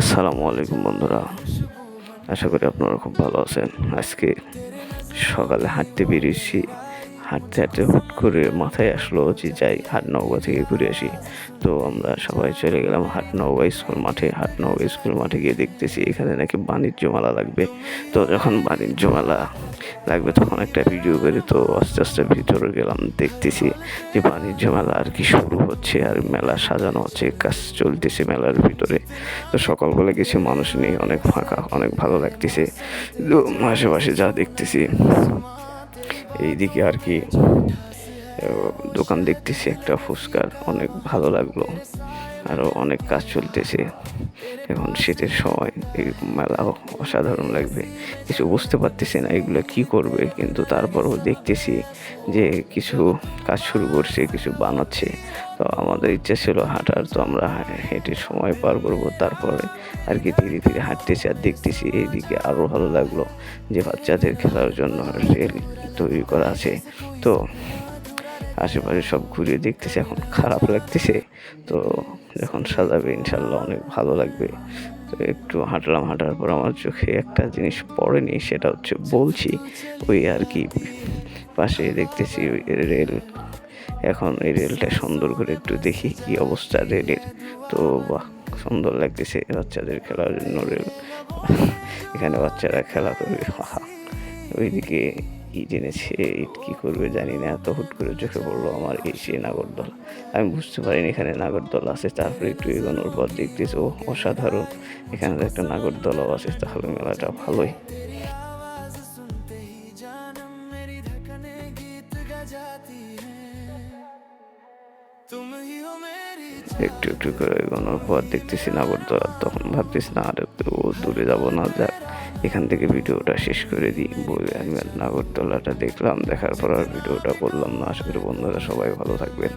আসসালামু আলাইকুম বন্ধুরা। আশা করি আপনারা খুব ভালো আছেন। আজকে সকালে হাঁটতে বেরিয়েছি। হাঁটতে হাঁটতে হুট করে মাথায় আসলো যে যাই হাট হাটনৌকা থেকে ঘুরে আসি। তো আমরা সবাই চলে গেলাম হাট হাটনৌকা স্কুল মাঠে। হাট হাটনৌকা স্কুল মাঠে গিয়ে দেখতেছি এখানে নাকি বাণিজ্য মেলা লাগবে। তো যখন বাণিজ্য মেলা লাগবে তখন একটা ভিডিও করে তো আস্তে আস্তে ভিতরে গেলাম, দেখতেছি যে বাণিজ্য মেলা আর কি শুরু হচ্ছে আর মেলা সাজানো হচ্ছে, কাজ চলতেছে মেলার ভিতরে। তো সকালবেলা কিছু মানুষ নেই অনেক ফাঁকা, অনেক ভালো লাগতেছে। আশেপাশে যা দেখতেছি এইদিকে আর কি দোকান দেখতেছি, একটা ফুচকার, অনেক ভালো লাগল। আরও অনেক কাজ চলতেছে। এখন শীতের সময় এই মেলাও অসাধারণ লাগবে। কিছু বুঝতে পারতেছি না এগুলো কি করবে, কিন্তু তারপরও দেখতেছি যে কিছু কাজ শুরু করছে, কিছু বানাচ্ছে। তো আমাদের ইচ্ছা ছিল হাঁটার, তো আমরা হেঁটে সময় পার করব। তারপরে আর কি ধীরে ধীরে হাঁটতেছি আর দেখতেছি এইদিকে আরও ভালো লাগল যে বাচ্চাদের খেলার জন্য রেল তৈরি করা আছে। তো আশেপাশে সব ঘুরিয়ে দেখতেছে, এখন খারাপ লাগতেছে। তো যখন সাজাবে ইনশাল্লাহ অনেক ভালো লাগবে। তো একটু হাঁটলাম, হাঁটার পর আমার চোখে একটা জিনিস পড়েনি, সেটা হচ্ছে বলছি, ওই আর কি পাশে দেখতেছি ওই রেল। এখন এই রেলটা সুন্দর করে একটু দেখি কি অবস্থা রেলের। তো বাহ, সুন্দর লাগতেছে বাচ্চাদের খেলার জন্য রেল। এখানে বাচ্চারা খেলা করবে, হাহা। ঈদ জেনেছে ইট কী করবে জানি না, এত হুট করে চোখে পড়ল আমার এই সে নাগরদল। আমি বুঝতে পারিনি এখানে নাগরদল আছে, তারপরে একটু এগোনোর পর দেখতেছি ও অসাধারণ। এখানে তো একটা নাগরদলও আছে, তাহলে মেলাটা ভালোই। একটু একটু করে এগোনোর পর দেখতেছি নাগরদোলা, তখন ভাবতেছি না, আর ও দূরে যাব না, যাক। এখান থেকে ভিডিওটা শেষ করে দিই। বই অ্যানিম্যাল নাগরতলাটা দেখলাম, দেখার পর আর ভিডিওটা করলাম না। আশা করি বন্ধুরা সবাই ভালো থাকবেন।